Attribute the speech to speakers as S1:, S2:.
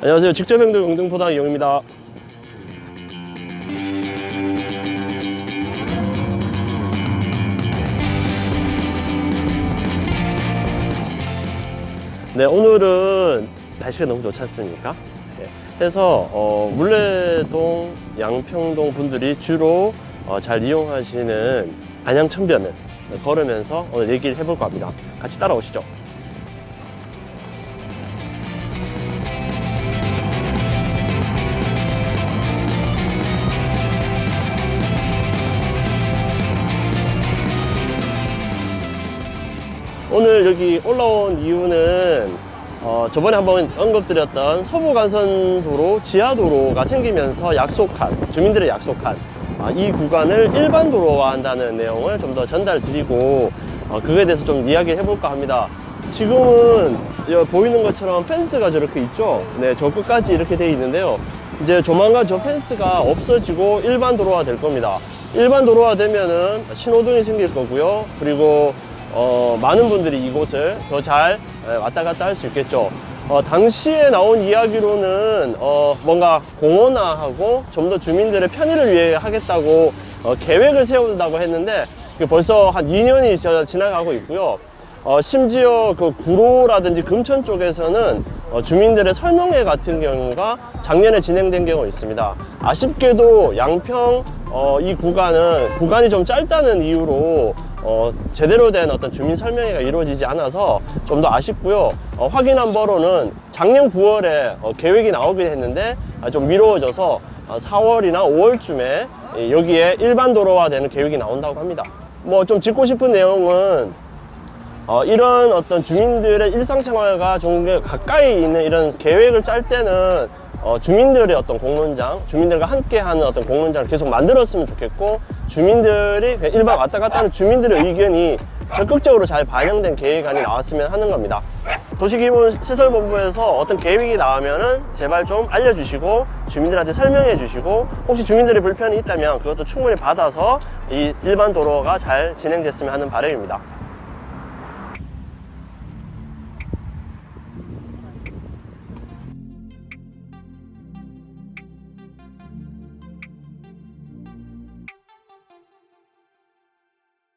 S1: 안녕하세요. 직접 행동 영등포당 이영입니다. 네, 오늘은 날씨가 너무 좋지 않습니까? 네, 그래서 어, 물레동, 양평동 분들이 주로 어, 잘 이용하시는 안양천변을 걸으면서 오늘 얘기를 해볼까 합니다. 같이 따라오시죠. 오늘 여기 올라온 이유는 어, 저번에 한번 언급드렸던 서부간선도로 지하도로가 생기면서 약속한 주민들의 약속한 아, 이 구간을 일반 도로화 한다는 내용을 좀 더 전달 드리고 어, 그거에 대해서 좀 이야기를 해볼까 합니다. 지금은 여- 보이는 것처럼 펜스가 저렇게 있죠. 네, 저 끝까지 이렇게 돼 있는데요. 이제 조만간 저 펜스가 없어지고 일반 도로화 될 겁니다. 일반 도로화 되면은 신호등이 생길 거고요. 그리고 어, 많은 분들이 이곳을 더 잘 왔다 갔다 할 수 있겠죠. 어, 당시에 나온 이야기로는 어, 뭔가 공원화하고 좀 더 주민들의 편의를 위해 하겠다고 어, 계획을 세운다고 했는데 그게 벌써 한 2년이 저- 지나가고 있고요. 어, 심지어 그 구로라든지 금천 쪽에서는 어, 주민들의 설명회 같은 경우가 작년에 진행된 경우가 있습니다. 아쉽게도 양평 어, 이 구간은 구간이 좀 짧다는 이유로 어, 제대로 된 어떤 주민 설명회가 이루어지지 않아서 좀 더 아쉽고요. 어, 확인한 바로는 작년 9월에 어, 계획이 나오긴 했는데 아, 좀 미뤄져서 어, 4월이나 5월쯤에 여기에 일반 도로화 되는 계획이 나온다고 합니다. 뭐 좀 짚고 싶은 내용은 어, 이런 어떤 주민들의 일상생활과 좀 가까이 있는 이런 계획을 짤 때는 어, 주민들의 어떤 공론장, 주민들과 함께 하는 어떤 공론장을 계속 만들었으면 좋겠고 주민들이 일반 왔다 갔다 하는 주민들의 의견이 적극적으로 잘 반영된 계획안이 나왔으면 하는 겁니다. 도시기본시설본부에서 어떤 계획이 나오면은 제발 좀 알려주시고 주민들한테 설명해 주시고 혹시 주민들의 불편이 있다면 그것도 충분히 받아서 이 일반 도로가 잘 진행됐으면 하는 바람입니다.